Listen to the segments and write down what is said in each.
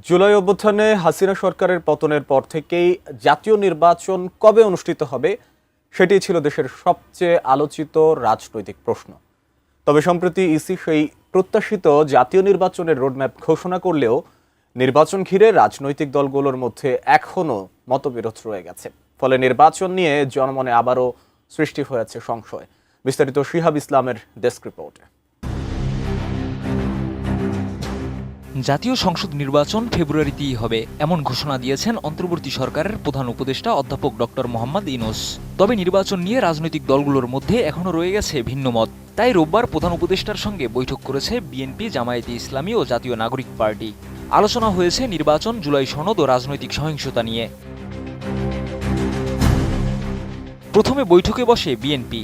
জুলাই অভ্যুত্থানে হাসিনা সরকারের পতনের পর থেকেই জাতীয় নির্বাচন কবে অনুষ্ঠিত হবে সেটি ছিল দেশের সবচেয়ে আলোচিত রাজনৈতিক প্রশ্ন। তবে সম্প্রতি ইসি সেই প্রত্যাশিত জাতীয় নির্বাচনের রোডম্যাপ ঘোষণা করলেও নির্বাচন ঘিরে রাজনৈতিক দলগুলোর মধ্যে এখনও মতবিরোধ রয়ে গেছে। ফলে নির্বাচন নিয়ে জনমনে আবারও সৃষ্টি হয়েছে সংশয়। বিস্তারিত শিহাব ইসলামের ডেস্ক রিপোর্টে। জাতীয় সংসদ নির্বাচন ফেব্রুয়ারিতেই হবে, এমন ঘোষণা দিয়েছেন অন্তর্বর্তী সরকারের প্রধান উপদেষ্টা অধ্যাপক ডক্টর মোহাম্মদ ইনুস তবে নির্বাচন নিয়ে রাজনৈতিক দলগুলোর মধ্যে এখনও রয়ে গেছে ভিন্ন মত। তাই রোববার প্রধান উপদেষ্টার সঙ্গে বৈঠক করেছে বিএনপি, জামায়াতে ইসলামী ও জাতীয় নাগরিক পার্টি। আলোচনা হয়েছে নির্বাচন, জুলাই সনদ ও রাজনৈতিক সহিংসতা নিয়ে। প্রথমে বৈঠকে বসে বিএনপি।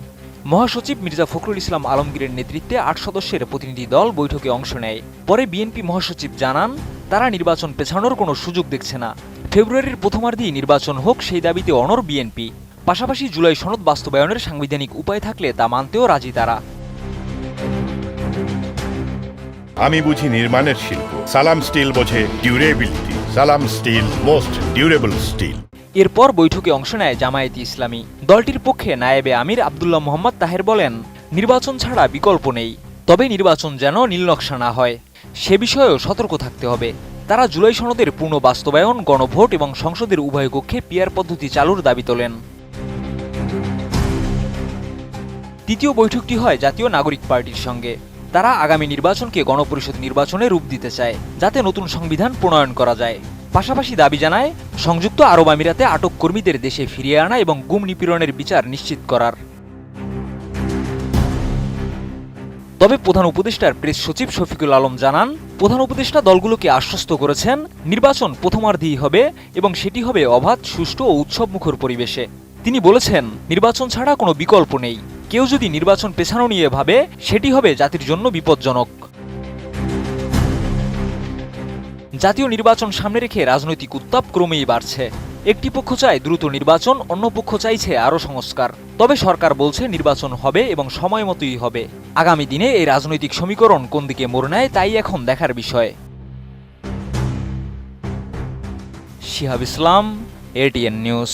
মহাসচিব মির্জা ফখরুল ইসলাম আলমগীরের নেতৃত্বে আট সদস্যের প্রতিনিধি দল বৈঠকে অংশ নেয়। পরে বিএনপি মহাসচিব জানান, তারা নির্বাচন পেছানোর কোনো সুযোগ দেখছে না। ফেব্রুয়ারির প্রথমার্ধেই নির্বাচন হোক সেই দাবিতে অনর বিএনপি। পাশাপাশি জুলাই সনদ বাস্তবায়নের সাংবিধানিক উপায় থাকলে তা মানতেও রাজি তারা। আমি বুঝি নির্মাণের শিল্প। সালাম স্টিল বোঝে ডিউরেবিলিটি। সালাম স্টিল, মোস্ট ডিউরেবল স্টিল। এরপর বৈঠকে অংশ নেয় জামায়াতে ইসলামী। দলটির পক্ষে নায়েবে আমির আবদুল্লাহ মোহাম্মদ তাহের বলেন, নির্বাচন ছাড়া বিকল্প নেই, তবে নির্বাচন যেন নীলনকশা না হয়। সে বিষয়েও সতর্ক থাকতে হবে। তারা জুলাই সনদের পূর্ণ বাস্তবায়ন, গণভোট এবং সংসদের উভয় কক্ষে পিয়ার পদ্ধতি চালুর দাবি তোলেন। তৃতীয় বৈঠকটি হয় জাতীয় নাগরিক পার্টির সঙ্গে। তারা আগামী নির্বাচনকে গণপরিষদ নির্বাচনে রূপ দিতে চায়, যাতে নতুন সংবিধান প্রণয়ন করা যায়। পাশাপাশি দাবি জানায়, সংযুক্ত আরব আমিরাতে আটক কর্মীদের দেশে ফিরিয়ে আনা এবং গুম নিপীড়নের বিচার নিশ্চিত করার। তবে প্রধান উপদেষ্টার প্রেস সচিব শফিকুল আলম জানান, প্রধান উপদেষ্টা দলগুলোকে আশ্বস্ত করেছেন, নির্বাচন প্রথমার্ধেই হবে এবং সেটি হবে অবাধ, সুষ্ঠু ও উৎসবমুখর পরিবেশে। তিনি বলেছেন, নির্বাচন ছাড়া কোনো বিকল্প নেই। কেউ যদি নির্বাচন পেছানো নিয়ে ভাবে, সেটি হবে জাতির জন্য বিপজ্জনক। জাতীয় নির্বাচন সামনে রেখে রাজনৈতিক উত্তাপ ক্রমেই বাড়ছে। একটি পক্ষ চায় দ্রুত নির্বাচন, অন্য পক্ষ চাইছে আরও সংস্কার। তবে সরকার বলছে নির্বাচন হবে এবং সময় মতোই হবে। আগামী দিনে এই রাজনৈতিক সমীকরণ কোন দিকে মোড় নেয় তাই এখন দেখার বিষয়। শিহাব ইসলাম এটিএন নিউজ